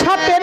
সাথে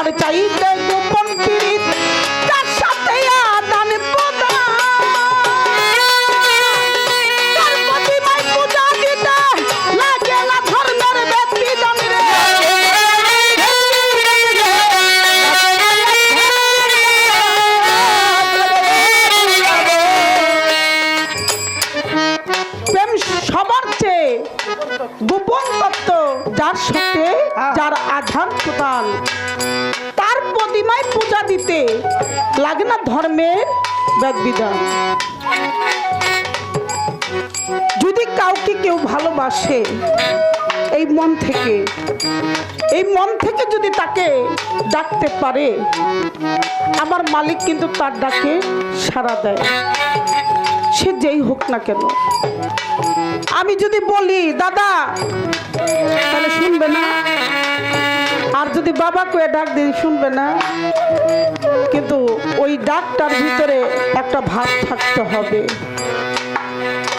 আমার চাইতে গোপন পীড়িত তার সাথে আদান তার গোপন তত্ত্ব যার সাথে যার আধান প্রদান। তার দিতে লাগে না ধর্মের বেদ বিধান যদি কাউকে কেউ ভালোবাসে এই মন থেকে, এই মন থেকে যদি তাকে ডাকতে পারে, আমার মালিক কিন্তু তার ডাকে সাড়া দেয়। সে যেই হোক না কেন। আমি যদি বলি, দাদা, তাহলে শুনবে না? আর যদি বাবা কয়ে ডাক দিই শুনবে না? কিন্তু ওই ডাকটার ভিতরে একটা ভাব থাকতে হবে।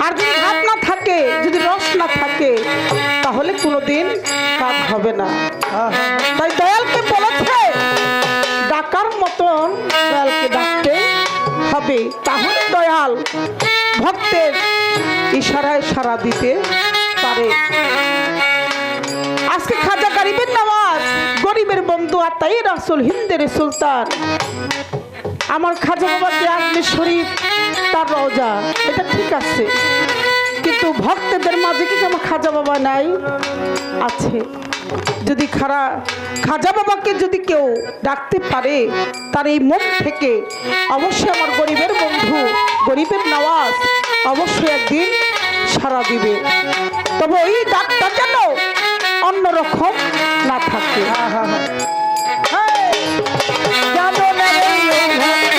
আর যদি ভাব না থাকে, যদি রস না থাকে, তাহলে কোনোদিন কাজ হবে না। তাই দয়ালকে বলেছে, ডাকার মতন দয়ালকে ডাকতে হবে। তাহলে দয়াল ভক্তের ইশারায় সারা দিতে পারে। আজকে খাজা গরিবের নামাজ গরিবের তাই রাসুল, হিন্দের সুলতান। আমার খাজা আজমের শরীফ, তার রওজা, এটা ঠিক আছে। কিন্তু ভক্তদের মাঝে কি আমার খাজা বাবা নাই? আছে। যদি খারা, খাজা বাবাকে যদি কেউ ডাকতে পারে, তার এই মন থেকে অবশ্যই আমার গরিবের বন্ধু, গরিবের নওয়াজ অবশ্যই একদিন সারা দিবে। তবে ওই ডাকটা যেন অন্যরকম না থাকে। জানো না এই